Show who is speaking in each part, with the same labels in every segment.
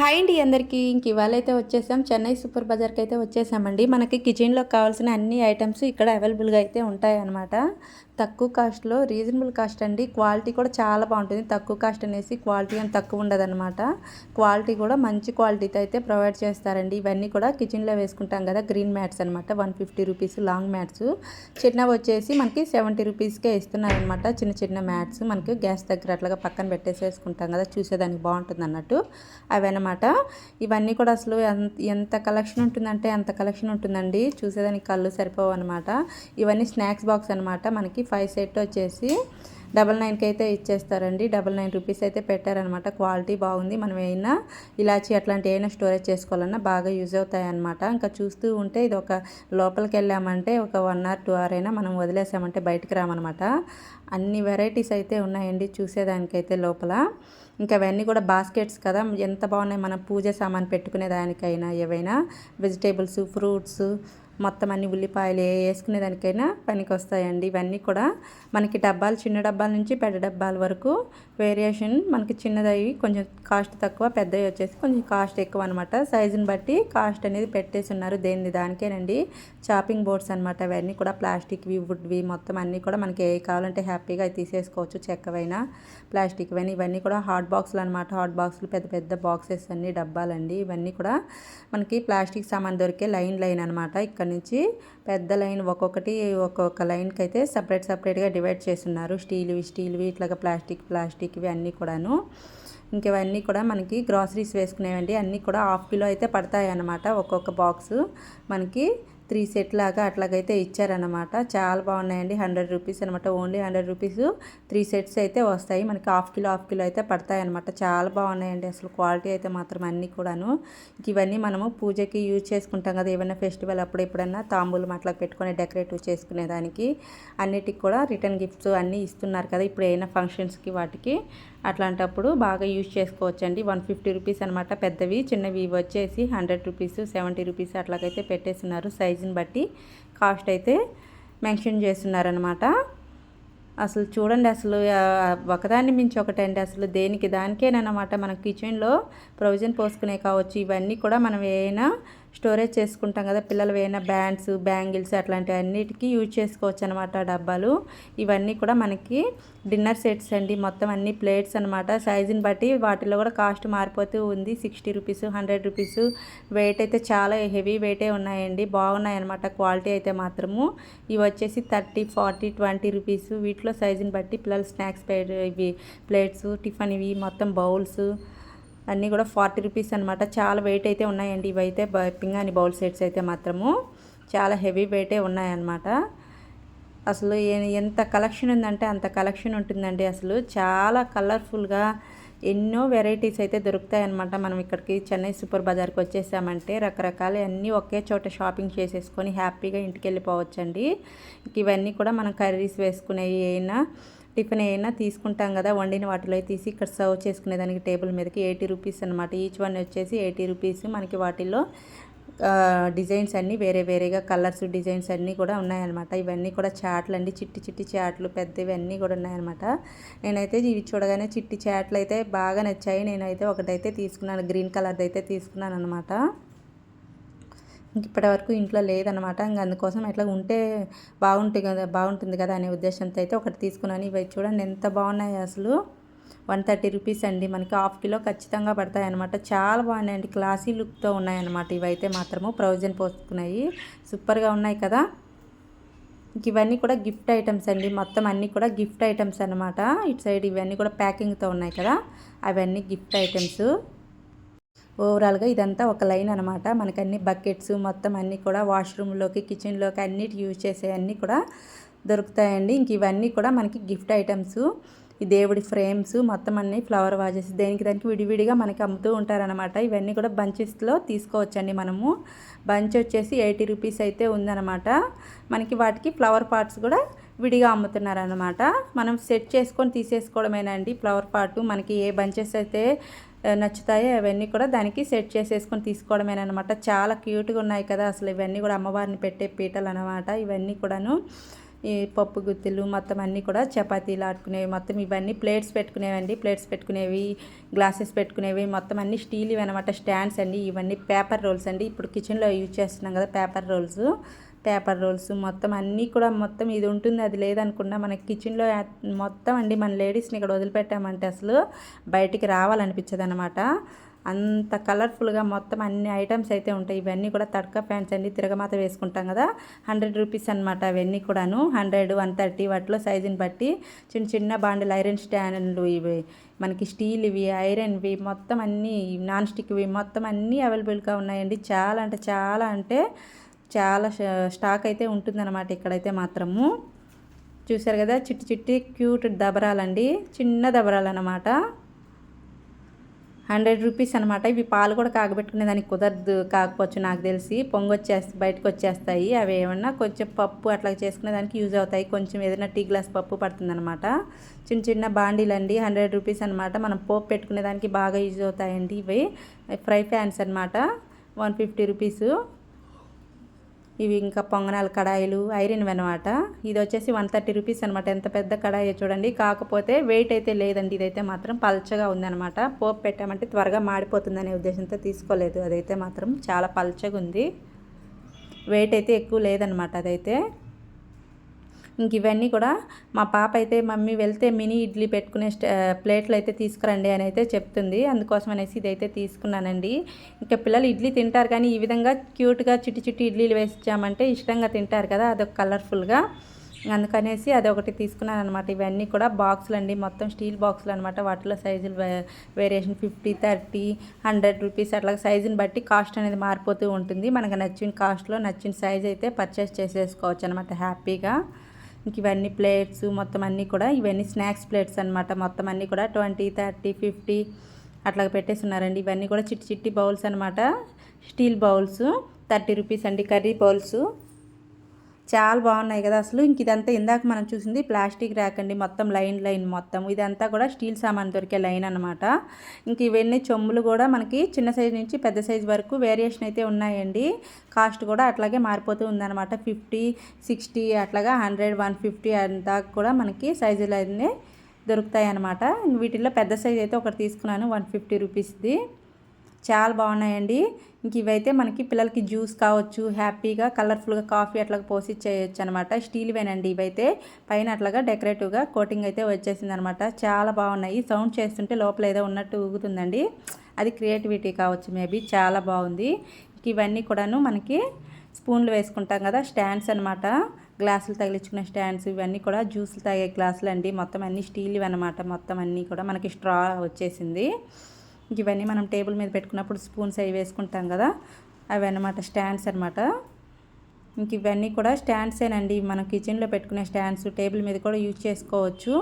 Speaker 1: Hi అండి అందరికీ. ఇంక ఇవాళ అయితే వచ్చేసాం. చెన్నై సూపర్ బజార్కి అయితే వచ్చేసామండి. మనకి కిచెన్లో కావాల్సిన అన్ని ఐటమ్స్ ఇక్కడ అవైలబుల్గా అయితే ఉంటాయన్నమాట. తక్కువ కాస్ట్లో రీజనబుల్ కాస్ట్ అండి. క్వాలిటీ కూడా చాలా బాగుంటుంది. తక్కువ కాస్ట్ అనేసి క్వాలిటీ అని తక్కువ ఉండదన్నమాట. క్వాలిటీ కూడా మంచి క్వాలిటీతో అయితే ప్రొవైడ్ చేస్తారండి. ఇవన్నీ కూడా కిచెన్లో వేసుకుంటాం కదా గ్రీన్ మ్యాట్స్ అనమాట one fifty rupees long mats. చిన్నవి వచ్చేసి మనకి సెవెంటీ రూపీస్కే ఇస్తున్నారనమాట చిన్న చిన్న మ్యాట్స్. మనకి గ్యాస్ దగ్గర అట్లాగా పక్కన పెట్టేసేసుకుంటాం కదా చూసేదానికి బాగుంటుంది అన్నట్టు అవన్నమాట ఇవన్నీ కూడా అసలు ఎంత ఎంత కలెక్షన్ ఉంటుందంటే అంత కలెక్షన్ ఉంటుందండి. చూసేదానికి కళ్ళు సరిపోవు అనమాట ఇవన్నీ స్నాక్స్ బాక్స్ అనమాట మనకి ఫైవ్ సెట్ వచ్చేసి డబల్ నైన్కి అయితే ఇచ్చేస్తారండి. డబల్ నైన్ రూపీస్ అయితే పెట్టారనమాట. క్వాలిటీ బాగుంది. మనం ఏమైనా ఇలాచి అట్లాంటి ఏమైనా స్టోరేజ్ చేసుకోవాలన్నా బాగా యూజ్ అవుతాయన్నమాట. ఇంకా చూస్తూ ఉంటే ఇది ఒక లోపలికి వెళ్ళామంటే ఒక వన్ ఆర్ టూ అవర్ అయినా మనం వదిలేసామంటే బయటికి రామన్నమాట. అన్ని వెరైటీస్ అయితే ఉన్నాయండి చూసేదానికైతే లోపల. ఇంకా అవన్నీ కూడా బాస్కెట్స్ కదా. ఎంత బాగున్నాయి మనం పూజ సామాన్ పెట్టుకునే దానికైనా ఏవైనా. వెజిటేబుల్స్ ఫ్రూట్స్ మొత్తం అన్ని ఉల్లిపాయలు ఏ వేసుకునే దానికైనా పనికి వస్తాయండి ఇవన్నీ కూడా మనకి డబ్బాలు చిన్న డబ్బాల నుంచి పెద్ద డబ్బాల వరకు వేరియేషన్ మనకి చిన్నదవి కొంచెం కాస్ట్ తక్కువ పెద్దవి వచ్చేసి కొంచెం కాస్ట్ ఎక్కువ అనమాట సైజుని బట్టి కాస్ట్ అనేది పెట్టేసి ఉన్నారు దేని దానికేనండి. చాపింగ్ బోర్డ్స్ అనమాట అవన్నీ కూడా ప్లాస్టిక్వి వుడ్వి మొత్తం అన్నీ కూడా మనకి ఏ కావాలంటే హ్యాపీగా తీసేసుకోవచ్చు చెక్కవైనా ప్లాస్టిక్వైనా ఇవన్నీ కూడా హాట్ బాక్సులు అనమాట హాట్ బాక్సులు పెద్ద పెద్ద బాక్సెస్ అన్ని డబ్బాలండి. ఇవన్నీ కూడా మనకి ప్లాస్టిక్ సామాన్ దొరికే లైన్ లైన్ అనమాట ఇక్కడ నుంచి పెద్ద లైన్ ఒక్కొక్కటి ఒక్కొక్క లైన్కి అయితే సపరేట్ సపరేట్గా డివైడ్ చేస్తున్నారు. స్టీల్వి స్టీల్వి ఇట్లాగా ప్లాస్టిక్ ప్లాస్టిక్వి అన్నీ కూడాను. ఇంకవన్నీ కూడా మనకి గ్రాసరీస్ వేసుకునేవండి. అన్నీ కూడా హాఫ్ కిలో అయితే పడతాయి అన్నమాట ఒక్కొక్క బాక్స్. మనకి త్రీ సెట్ లాగా అట్లాగైతే ఇచ్చారనమాట చాలా బాగున్నాయండి. హండ్రెడ్ రూపీస్ అనమాట only hundred rupees three sets అయితే వస్తాయి. మనకి హాఫ్ కిలో హాఫ్ కిలో అయితే పడతాయి అనమాట చాలా బాగున్నాయండి. అసలు క్వాలిటీ అయితే మాత్రం అన్నీ కూడాను. ఇవన్నీ మనము పూజకి యూజ్ చేసుకుంటాం కదా ఏమైనా ఫెస్టివల్ అప్పుడు ఎప్పుడన్నా తాంబూలం అట్లా పెట్టుకొని డెకరేటివ్ చేసుకునేదానికి అన్నిటికి కూడా రిటర్న్ గిఫ్ట్స్ అన్నీ ఇస్తున్నారు కదా ఇప్పుడు ఏమైనా ఫంక్షన్స్కి వాటికి అట్లాంటప్పుడు బాగా యూజ్ చేసుకోవచ్చండి. వన్ ఫిఫ్టీ రూపీస్ అనమాట పెద్దవి చిన్నవి వచ్చేసి హండ్రెడ్ రూపీస్ సెవెంటీ రూపీస్ అట్లాగైతే పెట్టేస్తున్నారు. సైజుని బట్టి కాస్ట్ అయితే మెన్షన్ చేస్తున్నారనమాట అసలు చూడండి అసలు ఒకదాన్ని మించి ఒకటండి. అసలు దేనికి దానికేనమాట మన కిచెన్లో ప్రొవిజన్ పోసుకునే కావచ్చు ఇవన్నీ కూడా మనం ఏమైనా స్టోరేజ్ చేసుకుంటాం కదా పిల్లలు ఏమైనా బ్యాండ్స్ బ్యాంగిల్స్ అట్లాంటి అన్నిటికీ యూజ్ చేసుకోవచ్చు అనమాట డబ్బాలు. ఇవన్నీ కూడా మనకి డిన్నర్ సెట్స్ అండి మొత్తం అన్ని ప్లేట్స్ అనమాట సైజుని బట్టి వాటిలో కూడా కాస్ట్ మారిపోతూ ఉంది. Sixty rupees hundred rupees. Weight అయితే చాలా హెవీ వెయిటే ఉన్నాయండి. బాగున్నాయి అనమాట క్వాలిటీ అయితే మాత్రము. ఇవి వచ్చేసి థర్టీ ఫార్టీ ట్వంటీ రూపీస్. వీటిలో సైజుని బట్టి పిల్లలు స్నాక్స్ ప్లేట్ ఇవి ప్లేట్స్ టిఫిన్ ఇవి మొత్తం బౌల్స్. అన్నీ కూడా ఫార్టీ రూపీస్ అనమాట చాలా వెయిట్ అయితే ఉన్నాయండి ఇవైతే. పింగాని బౌల్ సెట్స్ అయితే మాత్రము. చాలా హెవీ వెయిటే ఉన్నాయన్నమాట. అసలు ఎంత కలెక్షన్ ఉందంటే అంత కలెక్షన్ ఉంటుందండి అసలు. చాలా కలర్ఫుల్గా ఎన్నో వెరైటీస్ అయితే దొరుకుతాయన్నమాట. మనం ఇక్కడికి చెన్నై సూపర్ బజార్కి వచ్చేసామంటే రకరకాల అన్నీ ఒకే చోట షాపింగ్ చేసేసుకొని హ్యాపీగా ఇంటికి వెళ్ళిపోవచ్చండి ఇవన్నీ కూడా మనం కర్రీస్ వేసుకునేవి అయినా టిఫిన్ అయినా తీసుకుంటాం కదా వండిన వాటిలో తీసి ఇక్కడ సర్వ్ చేసుకునేదానికి టేబుల్ మీదకి ఎయిటీ రూపీస్ అనమాట ఈచ్ వన్ వచ్చేసి ఎయిటీ రూపీస్ మనకి వాటిల్లో డిజైన్స్ అన్నీ వేరే వేరేగా కలర్స్ డిజైన్స్ అన్నీ కూడా ఉన్నాయన్నమాట. ఇవన్నీ కూడా చాట్లు అండి చిట్టి చిట్టి చాట్లు పెద్దవి అన్నీ కూడా ఉన్నాయన్నమాట. నేనైతే ఇవి చూడగానే చిట్టి చాట్లు అయితే బాగా నచ్చాయి. నేనైతే ఒకటైతే తీసుకున్నాను గ్రీన్ కలర్ది అయితే తీసుకున్నాను అనమాట ఇప్పటి వరకు ఇంట్లో లేదనమాట ఇంక అందుకోసం ఎట్లా ఉంటే బాగుంటుంది కదా బాగుంటుంది కదా అనే ఉద్దేశంతో అయితే ఒకటి తీసుకున్నాను. ఇవి చూడండి ఎంత బాగున్నాయి అసలు. వన్ థర్టీ రూపీస్ అండి. మనకి హాఫ్ కిలో ఖచ్చితంగా పడతాయి అనమాట చాలా బాగున్నాయండి. క్లాసీ లుక్తో ఉన్నాయన్నమాట. ఇవైతే మాత్రము ప్రొవిజన్ పోసుకున్నాయి. సూపర్గా ఉన్నాయి కదా. ఇవన్నీ కూడా గిఫ్ట్ ఐటమ్స్ అండి. మొత్తం అన్నీ కూడా గిఫ్ట్ ఐటమ్స్ అనమాట ఇటు సైడ్ ఇవన్నీ కూడా ప్యాకింగ్తో ఉన్నాయి కదా. అవన్నీ గిఫ్ట్ ఐటమ్స్. ఓవరాల్గా ఇదంతా ఒక లైన్ అనమాట మనకి అన్ని బకెట్స్ మొత్తం అన్నీ కూడా వాష్రూమ్లోకి కిచెన్లోకి అన్నిటి యూజ్ చేసే అన్నీ కూడా దొరుకుతాయండి. ఇంక ఇవన్నీ కూడా మనకి గిఫ్ట్ ఐటమ్స్ ఈ దేవుడి ఫ్రేమ్స్ మొత్తం అన్ని ఫ్లవర్ వాజెస్ దేనికి దానికి విడివిడిగా మనకి అమ్ముతూ ఉంటారనమాట ఇవన్నీ కూడా బంచెస్లో తీసుకోవచ్చండి మనము. బంచ్ వచ్చేసి ఎయిటీ రూపీస్ అయితే ఉందన్నమాట. మనకి వాటికి ఫ్లవర్ పార్ట్స్ కూడా విడిగా అమ్ముతున్నారనమాట మనం సెట్ చేసుకొని తీసేసుకోవడమేనండి ఫ్లవర్ పాటు మనకి ఏ బంచెస్ అయితే నచ్చుతాయో అవన్నీ కూడా దానికి సెట్ చేసేసుకొని తీసుకోవడమేనమాట చాలా క్యూట్గా ఉన్నాయి కదా అసలు ఇవన్నీ కూడా అమ్మవారిని పెట్టే పీటలు అనమాట ఇవన్నీ కూడాను ఈ పప్పు గుత్తులు మొత్తం అన్నీ కూడా చపాతీలు ఆడుకునేవి మొత్తం ఇవన్నీ ప్లేట్స్ పెట్టుకునేవండి. ప్లేట్స్ పెట్టుకునేవి గ్లాసెస్ పెట్టుకునేవి మొత్తం అన్ని స్టీల్ ఇవి అనమాట స్టాండ్స్ అండి. ఇవన్నీ పేపర్ రోల్స్ అండి. ఇప్పుడు కిచెన్లో యూజ్ చేస్తున్నాం కదా పేపర్ రోల్స్. పేపర్ రోల్స్ మొత్తం అన్నీ కూడా మొత్తం ఇది ఉంటుంది అది లేదనుకున్నా మనకి కిచెన్లో మొత్తం అండి మన లేడీస్ని ఇక్కడ వదిలిపెట్టామంటే అసలు బయటికి రావాలనిపించదు అనమాట అంత కలర్ఫుల్గా మొత్తం అన్ని ఐటమ్స్ అయితే ఉంటాయి. ఇవన్నీ కూడా తడక ప్యాంట్స్ అండి తిరగమాత వేసుకుంటాం కదా హండ్రెడ్ రూపీస్ అనమాట అవన్నీ కూడాను. హండ్రెడ్ వన్ థర్టీ వాటిలో సైజుని బట్టి చిన్న చిన్న బాండిల్ ఐరన్ స్టాండ్లు ఇవి మనకి స్టీల్ ఇవి ఐరన్వి మొత్తం అన్నీ నాన్ స్టిక్వి మొత్తం అన్నీ అవైలబుల్గా ఉన్నాయండి. చాలా అంటే చాలా అంటే చాలా స్టాక్ అయితే ఉంటుందన్నమాట ఇక్కడైతే మాత్రము. చూసారు కదా చిట్టి చిట్టి క్యూట్ దబరాలండి చిన్న దబరాలనమాట హండ్రెడ్ రూపీస్ అనమాట ఇవి పాలు కూడా కాగబెట్టుకునే దానికి కుదరదు కాకపోవచ్చు నాకు తెలిసి. పొంగొచ్చేస్తే బయటకు వచ్చేస్తాయి అవి ఏమన్నా కొంచెం పప్పు అట్లా చేసుకునే దానికి యూజ్ అవుతాయి. కొంచెం ఏదైనా టీ గ్లాస్ పప్పు పడుతుంది అనమాట చిన్న చిన్న బాండీలు అండి హండ్రెడ్ రూపీస్ అనమాట మనం పోపు పెట్టుకునే దానికి బాగా యూజ్ అవుతాయండి ఇవి. ఫ్రై ప్యాన్స్ అనమాట వన్ ఫిఫ్టీ రూపీసు. ఇవి ఇంకా పొంగనాల కడాయిలు ఐరన్ అనమాట ఇది వచ్చేసి వన్ థర్టీ రూపీస్ అనమాట ఎంత పెద్ద కడాయి చూడండి. కాకపోతే వెయిట్ అయితే లేదండి. ఇదైతే మాత్రం పల్చగా ఉందనమాట పోపు పెట్టామంటే త్వరగా మాడిపోతుందనే ఉద్దేశంతో తీసుకోలేదు. అదైతే మాత్రం చాలా పల్చగా ఉంది. వెయిట్ అయితే ఎక్కువ లేదనమాట అదైతే. ఇంక ఇవన్నీ కూడా మా పాప అయితే మమ్మీ వెళ్తే మినీ ఇడ్లీ పెట్టుకునే ప్లేట్లు అయితే తీసుకురండి అని అయితే చెప్తుంది. అందుకోసం అనేసి ఇదైతే తీసుకున్నానండి. ఇంకా పిల్లలు ఇడ్లీ తింటారు కానీ ఈ విధంగా క్యూట్గా చిట్టి చిట్టి ఇడ్లీలు వేసిచ్చామంటే ఇష్టంగా తింటారు కదా అదొక కలర్ఫుల్గా. అందుకనేసి అదొకటి తీసుకున్నాను అనమాట ఇవన్నీ కూడా బాక్సులు అండి మొత్తం స్టీల్ బాక్సులు అనమాట వాటిలో సైజులు variation fifty thirty hundred rupees అట్లా సైజుని బట్టి కాస్ట్ అనేది మారిపోతూ ఉంటుంది. మనకు నచ్చిన కాస్ట్లో నచ్చిన సైజ్ అయితే పర్చేస్ చేసేసుకోవచ్చు అనమాట హ్యాపీగా. ఇంక ఇవన్నీ ప్లేట్స్ మొత్తం అన్నీ కూడా ఇవన్నీ స్నాక్స్ ప్లేట్స్ అనమాట మొత్తం అన్నీ కూడా ట్వంటీ థర్టీ ఫిఫ్టీ అట్లా పెట్టేసి ఉన్నారండి ఇవన్నీ కూడా చిట్టి చిట్టి బౌల్స్ అనమాట స్టీల్ బౌల్స్ థర్టీ రూపీస్ అండి కర్రీ బౌల్స్. చాలా బాగున్నాయి కదా. అసలు ఇంక ఇదంతా ఇందాక మనం చూసింది ప్లాస్టిక్ ర్యాక్ అండి. మొత్తం లైన్ లైన్ మొత్తం. ఇదంతా కూడా స్టీల్ సామాన్ దొరికే లైన్ అనమాట ఇంక ఇవన్నీ చెమ్ములు కూడా మనకి చిన్న సైజు నుంచి పెద్ద సైజు వరకు వేరియేషన్ అయితే ఉన్నాయండి. కాస్ట్ కూడా అట్లాగే మారిపోతూ ఉందన్నమాట. ఫిఫ్టీ సిక్స్టీ అట్లాగా హండ్రెడ్ వన్ ఫిఫ్టీ దాకా కూడా మనకి సైజులు అయితే దొరుకుతాయి అనమాట వీటిల్లో పెద్ద సైజు అయితే ఒకటి తీసుకున్నాను వన్ ఫిఫ్టీ రూపీస్ది. చాలా బాగున్నాయండి. ఇంక ఇవైతే మనకి పిల్లలకి జ్యూస్ కావచ్చు హ్యాపీగా కలర్ఫుల్గా కాఫీ అట్లాగా పోసి చేయొచ్చు అనమాట స్టీల్వేనండి ఇవైతే. పైన అట్లాగా డెకరేటివ్గా కోటింగ్ అయితే వచ్చేసింది అనమాట చాలా బాగున్నాయి. సౌండ్ చేస్తుంటే లోపల ఏదో ఉన్నట్టు ఊగుతుందండి. అది క్రియేటివిటీ కావచ్చు మేబీ. చాలా బాగుంది. ఇవన్నీ కూడాను మనకి స్పూన్లు వేసుకుంటాం కదా స్టాండ్స్ అనమాట. గ్లాసులు తగిలించుకునే స్టాండ్స్ ఇవన్నీ కూడా జ్యూసులు తాగే గ్లాసులు అండి మొత్తం అన్నీ స్టీల్ అనమాట. మొత్తం అన్నీ కూడా మనకి స్ట్రా వచ్చేసింది. ఇవన్నీ మనం టేబుల్ మీద పెట్టుకున్నప్పుడు స్పూన్స్ అవి వేసుకుంటాం కదా అవి అనమాట స్టాండ్స్ అనమాట ఇంక ఇవన్నీ కూడా స్టాండ్సేనండి మనం కిచెన్లో పెట్టుకునే స్టాండ్స్ టేబుల్ మీద కూడా యూజ్ చేసుకోవచ్చు.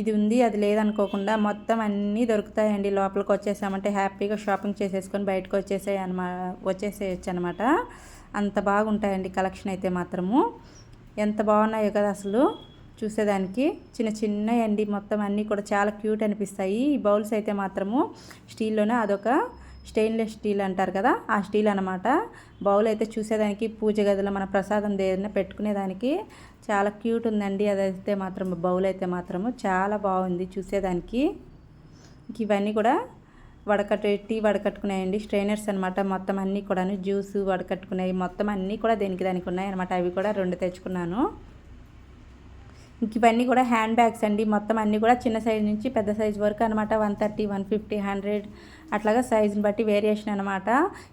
Speaker 1: ఇది ఉంది అది లేదనుకోకుండా మొత్తం అన్నీ దొరుకుతాయండి. లోపలికి వచ్చేసామంటే హ్యాపీగా షాపింగ్ చేసేసుకొని బయటకు వచ్చేసాయి అనమా వచ్చేసేయచ్చు అనమాట అంత బాగుంటాయండి కలెక్షన్ అయితే మాత్రము. ఎంత బాగున్నాయో కదా అసలు. చూసేదానికి చిన్న చిన్న అండి మొత్తం అన్నీ కూడా చాలా క్యూట్ అనిపిస్తాయి. ఈ బౌల్స్ అయితే మాత్రము స్టీల్లోనే అదొక స్టెయిన్లెస్ స్టీల్ అంటారు కదా ఆ స్టీల్ అనమాట బౌల్ అయితే చూసేదానికి పూజ గదిలో మన ప్రసాదం ఏదైనా పెట్టుకునేదానికి చాలా క్యూట్ ఉందండి. అదైతే మాత్రం బౌల్ అయితే మాత్రము చాలా బాగుంది చూసేదానికి. ఇవన్నీ కూడా వడకట్టి వడకట్టుకున్నాయండి స్ట్రైనర్స్ అనమాట మొత్తం అన్నీ కూడాను జ్యూస్ వడకట్టుకున్నాయి. మొత్తం అన్నీ కూడా దేనికి దానికి ఉన్నాయి అనమాట అవి కూడా రెండు తెచ్చుకున్నాను. ఇవన్నీ కూడా హ్యాండ్ బ్యాగ్స్ అండి. మొత్తం అన్నీ కూడా చిన్న సైజ్ నుంచి పెద్ద సైజ్ వరకు అనమాట one thirty one fifty hundred అట్లాగా సైజుని బట్టి వేరియేషన్ అనమాట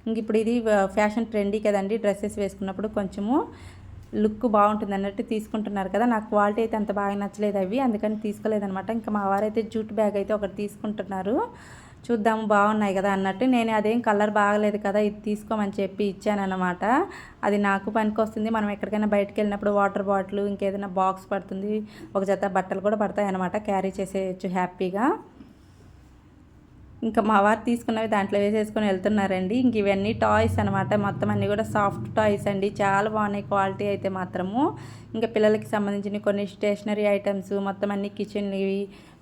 Speaker 1: ఇంక ఇప్పుడు ఇది ఫ్యాషన్ ట్రెండీ కదండి డ్రెస్సెస్ వేసుకున్నప్పుడు కొంచెము లుక్ బాగుంటుంది అన్నట్టు తీసుకుంటున్నారు కదా. నాకు క్వాలిటీ అయితే అంత బాగా నచ్చలేదు అవి అందుకని తీసుకోలేదనమాట ఇంకా మా వారైతే జూట్ బ్యాగ్ అయితే ఒకటి తీసుకుంటున్నారు. చూద్దాము బాగున్నాయి కదా అన్నట్టు. నేను అదేం కలర్ బాగలేదు కదా ఇది తీసుకోమని చెప్పి ఇచ్చానమాట అది నాకు పనికి వస్తుంది. మనం ఎక్కడికైనా బయటకు వెళ్ళినప్పుడు వాటర్ బాటిల్ ఇంకేదైనా బాక్స్ పడుతుంది. ఒక జత బట్టలు కూడా పడతాయి అనమాట క్యారీ చేసేయచ్చు హ్యాపీగా. ఇంకా మా వారు తీసుకున్నవి దాంట్లో వేసేసుకొని వెళ్తున్నారండి. ఇంక ఇవన్నీ టాయ్స్ అనమాట మొత్తం అన్నీ కూడా సాఫ్ట్ టాయ్స్ అండి. చాలా బాగున్నాయి క్వాలిటీ అయితే మాత్రము. ఇంకా పిల్లలకి సంబంధించిన కొన్ని స్టేషనరీ ఐటమ్స్ మొత్తం అన్ని కిచెన్వి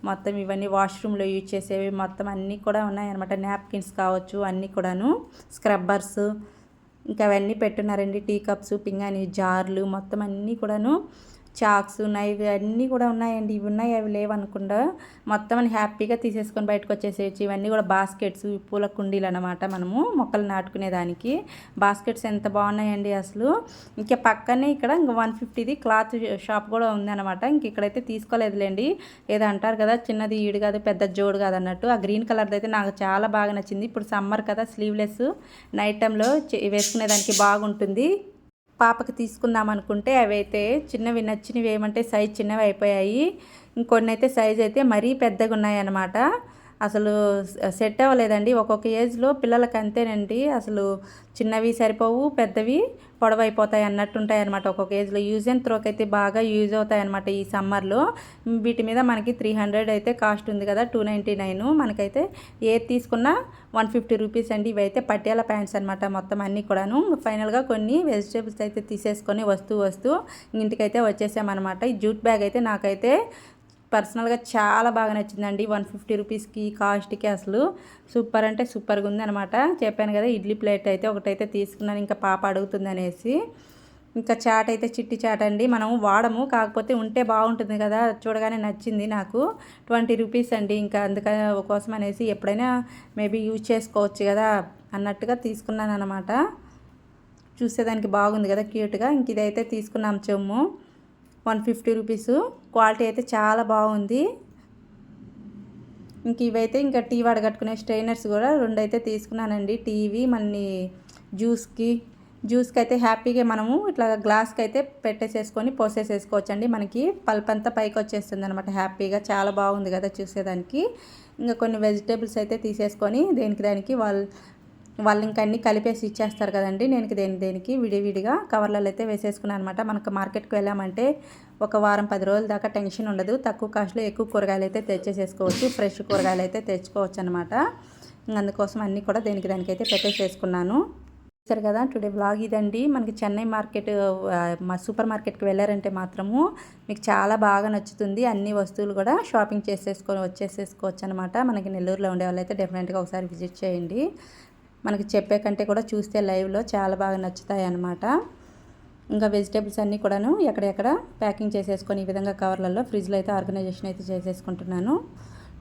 Speaker 1: మొత్తం ఇవన్నీ వాష్రూమ్లో యూజ్ చేసేవి మొత్తం అన్నీ కూడా ఉన్నాయన్నమాట. నాప్కిన్స్ కావచ్చు అన్నీ కూడాను. స్క్రబ్బర్స్ ఇంకా అవన్నీ పెట్టున్నారండి. టీ కప్స్ పింగాని జార్లు మొత్తం అన్నీ కూడాను. చాక్స్ నైవ్ అన్నీ కూడా ఉన్నాయండి. ఇవి ఉన్నాయి అవి లేవనుకుండా మొత్తం అని హ్యాపీగా తీసేసుకొని బయటకు వచ్చేసేయచ్చు ఇవన్నీ కూడా బాస్కెట్స్ పూల కుండీలు అనమాట మనము మొక్కలు నాటుకునేదానికి బాస్కెట్స్ ఎంత బాగున్నాయండి అసలు. ఇంకా పక్కనే ఇక్కడ ఇంకా వన్ ఫిఫ్టీది క్లాత్ షాప్ కూడా ఉందన్నమాట. ఇంక ఇక్కడైతే తీసుకోలేదులేండి. ఏదో అంటారు కదా చిన్నది ఈడు కాదు పెద్ద జోడు కాదు అన్నట్టు. ఆ గ్రీన్ కలర్ది అయితే నాకు చాలా బాగా నచ్చింది. ఇప్పుడు సమ్మర్ కదా స్లీవ్లెస్ నైట్ టైంలో వేసుకునేదానికి బాగుంటుంది. పాపకి తీసుకుందాం అనుకుంటే అవి అయితే చిన్నవి నచ్చినవి ఏమంటే సైజ్ చిన్నవి అయిపోయాయి. ఇంకొన్ని అయితే సైజ్ అయితే మరీ పెద్దగా ఉన్నాయి అన్నమాట అసలు సెట్ అవ్వలేదండి. ఒక్కొక్క ఏజ్లో పిల్లలకి అంతేనండి. అసలు చిన్నవి సరిపోవు పెద్దవి పొడవైపోతాయి అన్నట్టు ఉంటాయి అనమాట ఒక్కొక్క ఏజ్లో యూజ్ అండ్ త్రోక్ అయితే బాగా యూజ్ అవుతాయి అనమాట ఈ సమ్మర్లో. వీటి మీద మనకి త్రీ హండ్రెడ్ అయితే కాస్ట్ ఉంది కదా టూ నైంటీ నైన్. మనకైతే ఏది తీసుకున్నా వన్ ఫిఫ్టీ రూపీస్ అండి. ఇవైతే పట్టేల ప్యాంట్స్ అనమాట మొత్తం అన్నీ కూడాను. ఫైనల్గా కొన్ని వెజిటేబుల్స్ అయితే తీసేసుకొని వస్తూ వస్తూ ఇంటికైతే వచ్చేసామన్నమాట. ఈ జూట్ బ్యాగ్ అయితే నాకైతే పర్సనల్గా చాలా బాగా నచ్చిందండి. వన్ ఫిఫ్టీ రూపీస్కి కాస్ట్కి అసలు సూపర్ అంటే సూపర్గా ఉంది అనమాట చెప్పాను కదా ఇడ్లీ ప్లేట్ అయితే ఒకటైతే తీసుకున్నాను ఇంకా పాప అడుగుతుంది అనేసి ఇంకా చాట్ అయితే చిట్టి చాట్ అండి. మనం వాడము కాకపోతే ఉంటే బాగుంటుంది కదా చూడగానే నచ్చింది నాకు. ట్వంటీ రూపీస్ అండి ఇంకా అందుకని కోసం అనేసి ఎప్పుడైనా మేబీ యూజ్ చేసుకోవచ్చు కదా అన్నట్టుగా తీసుకున్నాను అనమాట చూసేదానికి బాగుంది కదా క్యూట్గా. ఇంక ఇదైతే తీసుకున్నాం చెమ్ము. One fifty rupees. క్వాలిటీ అయితే చాలా బాగుంది. ఇంక ఇవైతే ఇంకా టీ వడగట్టుకునే స్ట్రైనర్స్ కూడా రెండు అయితే తీసుకున్నానండి. టీవీ మళ్ళీ జ్యూస్కి. జ్యూస్కి అయితే హ్యాపీగా మనము ఇట్లా గ్లాస్కి అయితే పెట్టేసేసుకొని పోసేసేసుకోవచ్చండి. మనకి పల్ప్ అంతా పైకి వచ్చేస్తుంది అనమాట హ్యాపీగా. చాలా బాగుంది కదా చూసేదానికి. ఇంకా కొన్ని వెజిటేబుల్స్ అయితే తీసేసుకొని దేనికి దానికి వాళ్ళు వాళ్ళు ఇంకా అన్నీ కలిపేసి ఇచ్చేస్తారు కదండి. నేను దేని దేనికి విడివిడిగా కవర్లలో అయితే వేసేసుకున్నాను అనమాట మనకు మార్కెట్కి వెళ్ళామంటే ఒక వారం పది రోజుల దాకా టెన్షన్ ఉండదు. తక్కువ కాస్ట్లో ఎక్కువ కూరగాయలు అయితే తెచ్చేసేసుకోవచ్చు. ఫ్రెష్ కూరగాయలు అయితే తెచ్చుకోవచ్చు అనమాట అందుకోసం అన్నీ కూడా దేనికి దానికైతే పెట్టేసేసుకున్నాను. చూసారు కదా టుడే బ్లాగ్ ఇదండి. మనకి చెన్నై మార్కెట్ మా సూపర్ మార్కెట్కి వెళ్ళారంటే మాత్రము మీకు చాలా బాగా నచ్చుతుంది. అన్ని వస్తువులు కూడా షాపింగ్ చేసేసుకొని వచ్చేసేసుకోవచ్చు అనమాట మనకి నెల్లూరులో ఉండే వాళ్ళైతే డెఫినెట్గా ఒకసారి విజిట్ చేయండి. మనకి చెప్పే కంటే కూడా చూస్తే లైవ్లో చాలా బాగా నచ్చుతాయి అన్నమాట. ఇంకా వెజిటేబుల్స్ అన్నీ కూడాను ఎక్కడెక్కడ ప్యాకింగ్ చేసేసుకొని ఈ విధంగా కవర్లలో ఫ్రిడ్జ్లో అయితే ఆర్గనైజేషన్ అయితే చేసేసుకుంటున్నాను.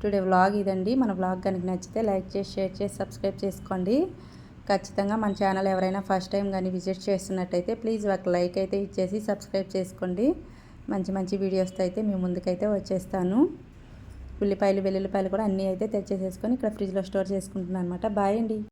Speaker 1: టుడే వ్లాగ్ ఇదండి. మన వ్లాగ్ కనుక నచ్చితే లైక్ చేసి షేర్ చేసి సబ్స్క్రైబ్ చేసుకోండి. ఖచ్చితంగా మన ఛానల్ ఎవరైనా ఫస్ట్ టైం కానీ విజిట్ చేస్తున్నట్టయితే ప్లీజ్ ఒక లైక్ అయితే ఇచ్చేసి సబ్స్క్రైబ్ చేసుకోండి. మంచి మంచి వీడియోస్తో అయితే మీ ముందుకైతే వచ్చేస్తాను. ఉల్లిపాయలు వెల్లుల్లిపాయలు కూడా అన్నీ అయితే తెచ్చేసేసుకొని ఇక్కడ ఫ్రిడ్జ్లో స్టోర్ చేసుకుంటున్నాను అనమాట బాయ్ అండి.